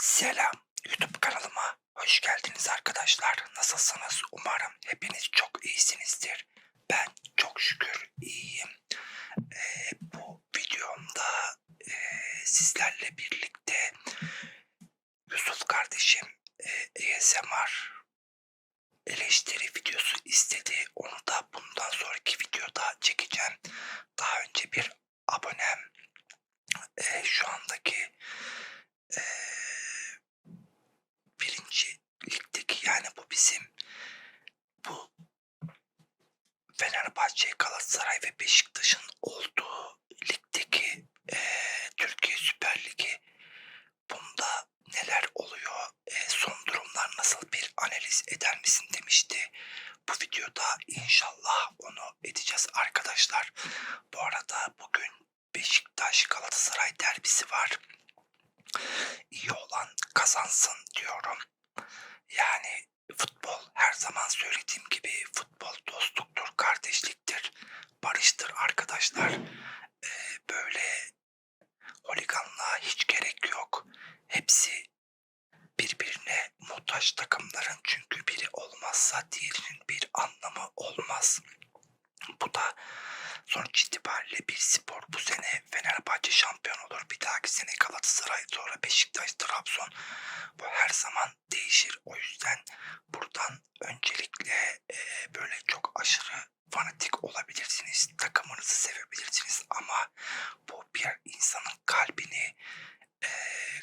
Selam YouTube kanalıma hoş geldiniz arkadaşlar. Nasılsınız? Umarım hepiniz çok iyisinizdir. Ben çok şükür iyiyim. Ee, bu videomda e, sizlerle birlikte Yusuf kardeşim e, ASMR eleştiri videosu istedi. Onu da bundan sonraki videoda çekeceğim. Daha önce bir abonem e, şu andaki e, birinci ligdeki yani bu bizim bu Fenerbahçe, Galatasaray ve Beşiktaş'ın olduğu ligdeki e, Türkiye Süper Ligi bunda neler oluyor, e, son durumlar nasıl bir analiz eder misin demişti. Bu videoda inşallah onu edeceğiz arkadaşlar. Bu arada bugün Beşiktaş Galatasaray derbisi var. İyi olan kazansın diyorum. Yani futbol her zaman söylediğim gibi futbol dostluktur, kardeşliktir, barıştır arkadaşlar. Ee, böyle holiganlığa hiç gerek yok. Hepsi birbirine muhtaç takımların çünkü biri olmazsa diğerinin bir anlamı olmaz. Bu da sonuç itibariyle bir spor. Bu sene Fenerbahçe şampiyon olur. Bir dahaki sene Galatasaray sonra Beşiktaş, Trabzon. Bu her zaman değişir. O yüzden buradan öncelikle e, böyle çok aşırı fanatik olabilirsiniz. Takımınızı sevebilirsiniz ama bu bir insanın kalbini e,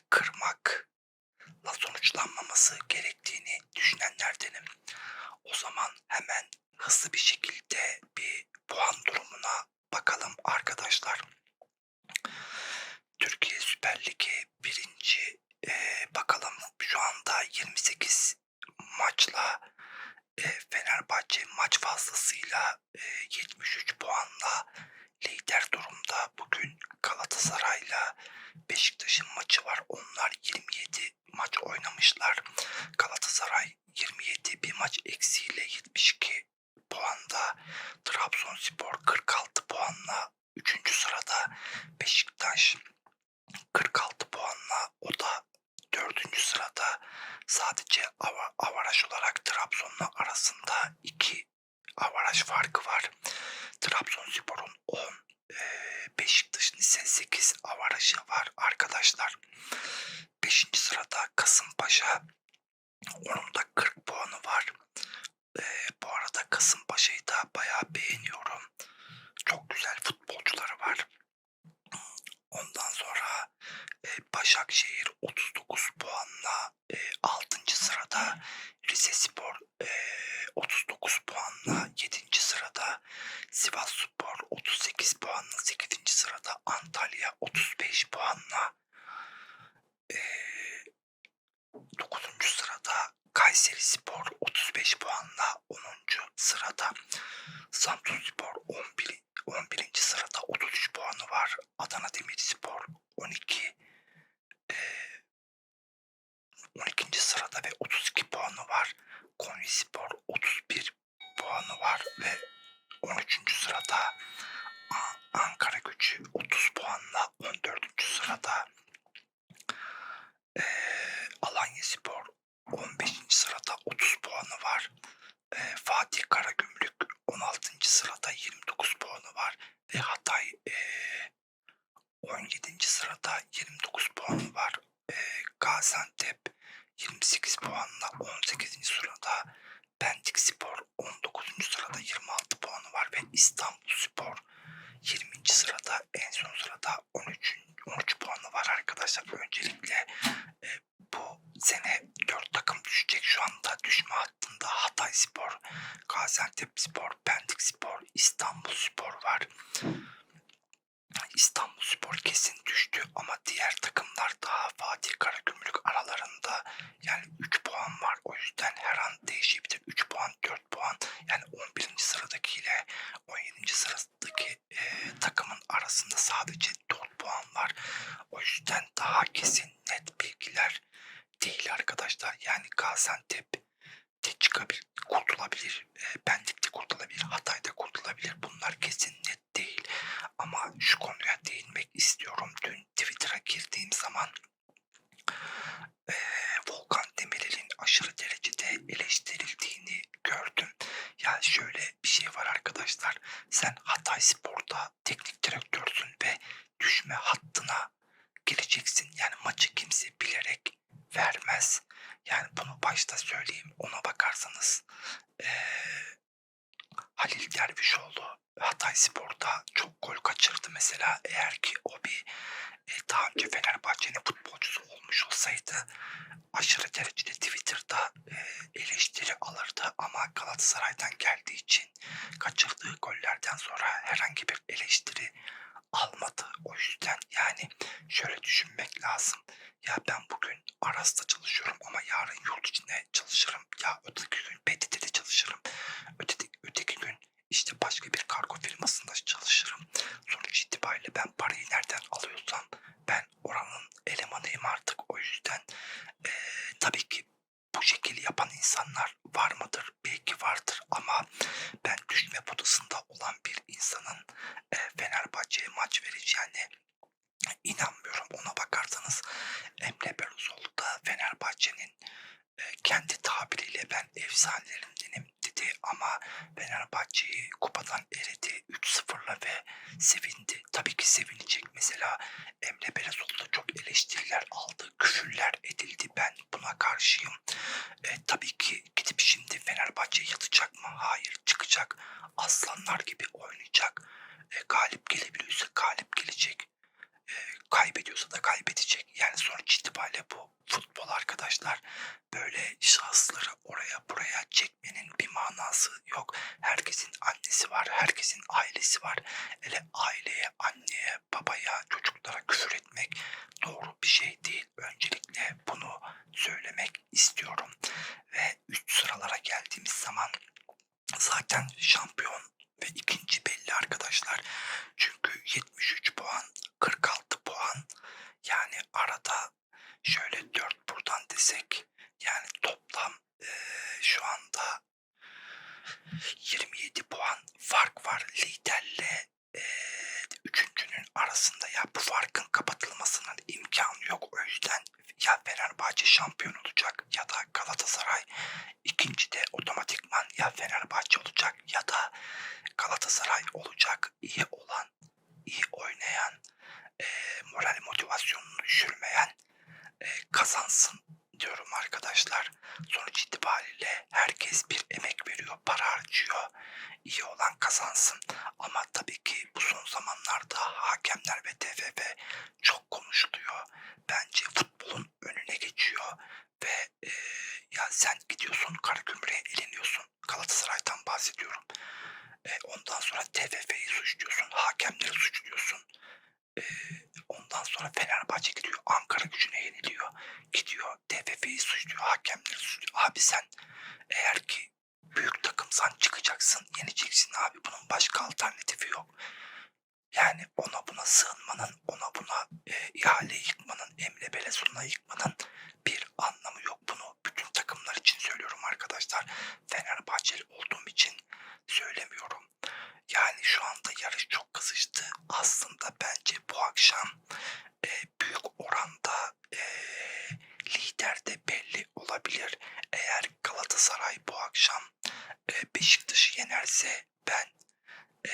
kırmakla sonuçlanmaması gerektiğini düşünenlerdenim. O zaman hemen hızlı bir şekilde bir puan durumuna bakalım arkadaşlar. Türkiye Süper Ligi birinci e, bakalım şu anda 28 maçla e, Fenerbahçe maç fazlasıyla e, 73 puanla lider durumda. Bugün Galatasaray'la Beşiktaş'ın maçı var. Onlar 27 maç oynamışlar. Galatasaray 27 bir maç eksiğiyle 72 puanda. Trabzonspor 46 puanla 3. sırada. Beşiktaş 46 puanla o da 4. sırada. Sadece ava, avaraj olarak Trabzon'la arasında 2 avaraj farkı var. Trabzonspor'un 10, e, Beşiktaş'ın ise 8 avarajı var arkadaşlar. 5. sırada Kasımpaşa. Onun da 40 puanı var. E, bu arada Kasımpaşa'yı da bayağı beğeniyorum. Çok güzel futbolcuları var. Ondan sonra e, Başakşehir 39 puanla e, 6. sırada. Rize Spor e, 39 puanla 7. sırada. Sivas Spor 38 puanla 8. sırada. Antalya 35 puanla e, 9. sırada. Kayseri Spor 35 puanla 10. sırada. Samsun Spor 11. 11. sırada 33 puanı var. Adana Demirspor 12 e, 12. sırada ve 32 puanı var. Konyaspor 31 puanı var ve 13. sırada Ankara Gücü 30 puanla 14. sırada. E, Alanya Spor 15. bakarsanız e, Halil Dervişoğlu Hatay Spor'da çok gol kaçırdı mesela. Eğer ki o bir e, daha önce Fenerbahçe'nin futbolcusu olmuş olsaydı aşırı derecede Twitter'da e, eleştiri alırdı ama Galatasaray'dan geldiği için kaçırdığı gollerden sonra herhangi bir eleştiri almadı. O yüzden yani şöyle düşünmek lazım. Ya ben bugün Aras'ta çalışıyorum ama yarın yurt içinde çalışırım. Ya öteki gün PTT'de çalışırım. Öteki, öteki gün işte başka bir kargo firmasında çalışırım. Sonuç itibariyle ben parayı nereden alıyorsam ben oranın elemanıyım artık. O yüzden eee, tabii ki bu şekil yapan insanlar var mıdır? Belki vardır ama ben düşme potasında olan bir insanın e, Fenerbahçe'ye maç vereceğine inanmıyorum. Ona bakarsanız Emre Belözoğlu da Fenerbahçe'nin e, kendi tabiriyle ben efsanelerindenim dedi ama Fenerbahçe'yi kupadan eledi 3-0'la ve sevindi. Tabii ki sevinecek. Mesela Emre Belözoğlu da çok eleştiriler aldı, küfürler edildi. Ben buna karşıyım. E, tabii ki gidip şimdi Fenerbahçe yatacak mı? Hayır çıkacak. Aslanlar gibi oynayacak. E, galip gelebiliyorsa galip gelecek. E, kaybediyorsa da kaybedecek. Yani sonuç itibariyle bu futbol arkadaşlar. Böyle şahısları oraya buraya çekmenin bir manası yok. Herkesin annesi var. Herkesin ailesi var. Hele aileye, anneye, babaya, çocuklara küfür etmek doğru bir şey değil. Öncelikle bunu söylemek istiyorum. Ve üst sıralara geldiğimiz zaman zaten şampiyon ve ikinci belli arkadaşlar. Çünkü 73 puan, 46 puan. Yani arada şöyle 4 buradan desek yani toplam eee, şu anda 27 puan fark var liderle eee, üçüncünün arasında. Ya bu farkın kapatılmasının imkanı yok. O yüzden ya Fenerbahçe şampiyon olacak ya da Galatasaray ikinci de otomatikman ya Fenerbahçe olacak ya da Galatasaray olacak iyi olan iyi oynayan eee moral motivasyonunu düşürmeyen eee, kazansın diyorum arkadaşlar. Sonuç itibariyle herkes bir emek veriyor, para harcıyor. İyi olan kazansın. Ama tabii ki bu son zamanlarda hakemler ve TFF çok konuşuluyor. Bence futbolun önüne geçiyor ve e, ya sen gidiyorsun Karagümrük'e eleniyorsun. Galatasaray'dan bahsediyorum. E, ondan sonra TFF'yi suçluyorsun, hakemleri suçluyorsun. E, ondan sonra Fenerbahçe gidiyor Ankara gücüne yeniliyor. Gidiyor TFF'yi suçluyor, hakemleri suçluyor. Abi sen eğer ki büyük çıkacaksın, yeneceksin abi. Bunun başka alternatifi yok. Yani ona buna sığınmanın, ona buna e, ihale yıkmanın, Emre Belezoğlu'na yıkmanın bir anlamı yok. Bunu bütün takımlar için söylüyorum arkadaşlar. Fenerbahçeli olduğum için söylemiyorum. Yani şu anda yarış çok kızıştı. Aslında bence bu akşam e, büyük oranda e, lider de belli olabilir. Eğer Galatasaray bu akşam e, Beşiktaş'ı yenerse ben e,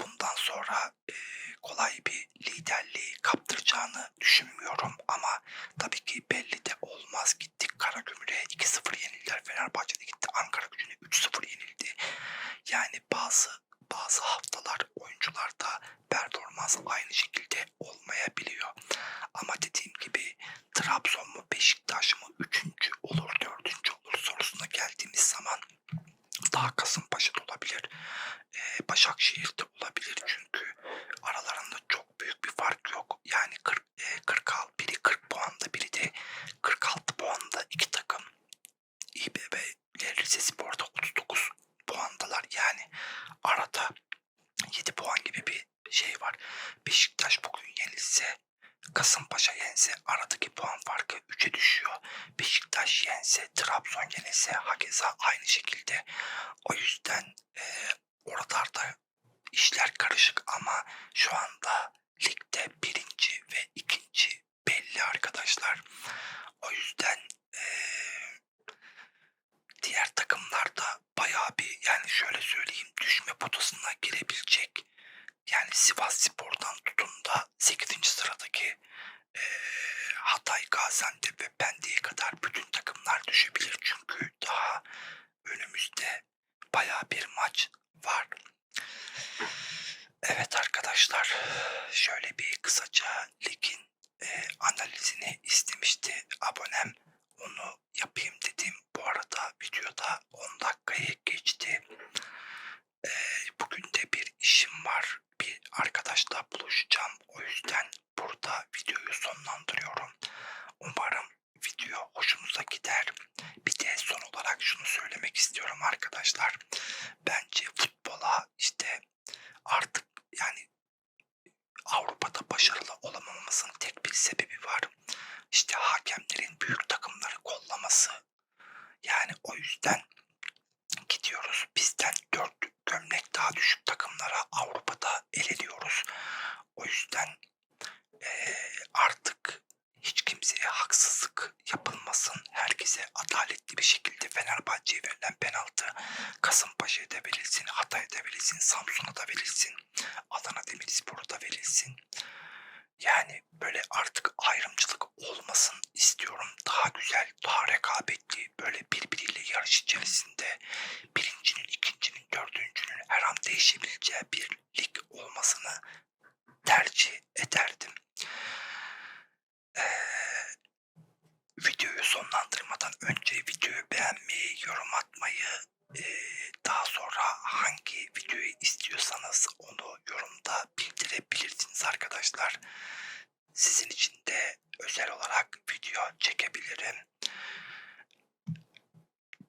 bundan sonra e, kolay bir liderliği kaptıracağını düşünmüyorum ama tabii ki belli de olmaz. Gittik Karagümrük'e 2-0 yenildiler. Fenerbahçe'de gitti Ankara gücüne 3-0 yenildi. Yani bazı bazı haftalar oyuncularda performans aynı şekilde olmayabiliyor. Ama dediğim gibi Trabzon mu Beşiktaş mı üçüncü olur dördüncü olur sorusuna geldiğimiz zaman daha Kasımpaşa'da olabilir. Ee, Başakşehir'de olabilir çünkü aralarında çok büyük bir fark yok. Yani 40, e, 46, biri 40 puanda biri de 46 puanda iki takım. İBB ile Rizespor'da 39 puandalar. Yani arada 7 puan gibi bir şey var. Beşiktaş bugün yenilse Kasımpaşa yense aradaki puan farkı 3'e düşüyor. Beşiktaş yense Trabzon yenilse hakeza aynı şekilde. O yüzden e, oralarda işler karışık ama şu anda ligde birinci ve ikinci belli arkadaşlar. O yüzden e, diğer takımlarda bayağı bir yani şöyle söyleyeyim düşme potasına girebilecek yani Sivas Spor'dan tutun da 8. sıradaki e, Hatay, Gaziantep ve Pendik'e kadar bütün takımlar düşebilir. Çünkü daha önümüzde bayağı bir maç var. Evet arkadaşlar. Şöyle bir kısaca ligin e, analizini istemişti abonem. arkadaşlar. Bence futbola işte artık yani Avrupa'da başarılı olamamamızın tek bir sebebi var. İşte hakemlerin büyük takımları kollaması. Yani o yüzden gidiyoruz. Bizden dört gömlek daha düşük takımlara Avrupa'da eleniyoruz. O yüzden eee, artık hiç kimseye haksızlık yapılmasın. Herkese adaletli bir şekilde Fenerbahçe'ye verilen penaltı Kasımpaşa'ya da verilsin, Hatay'a da verilsin, Samsun'a da verilsin, Adana Demirspor'a da verilsin. Yani böyle artık ayrımcılık olmasın istiyorum. Daha güzel, daha rekabetli, böyle birbiriyle yarış içerisinde birincinin, ikincinin, dördüncünün her an değişebileceği bir lig olmasını tercih ederdim. Ee, videoyu sonlandırmadan önce videoyu beğenmeyi, yorum atmayı, ee, daha sonra hangi videoyu istiyorsanız onu yorumda bildirebilirsiniz arkadaşlar. Sizin için de özel olarak video çekebilirim.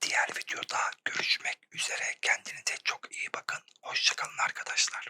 Diğer videoda görüşmek üzere. Kendinize çok iyi bakın. Hoşçakalın arkadaşlar.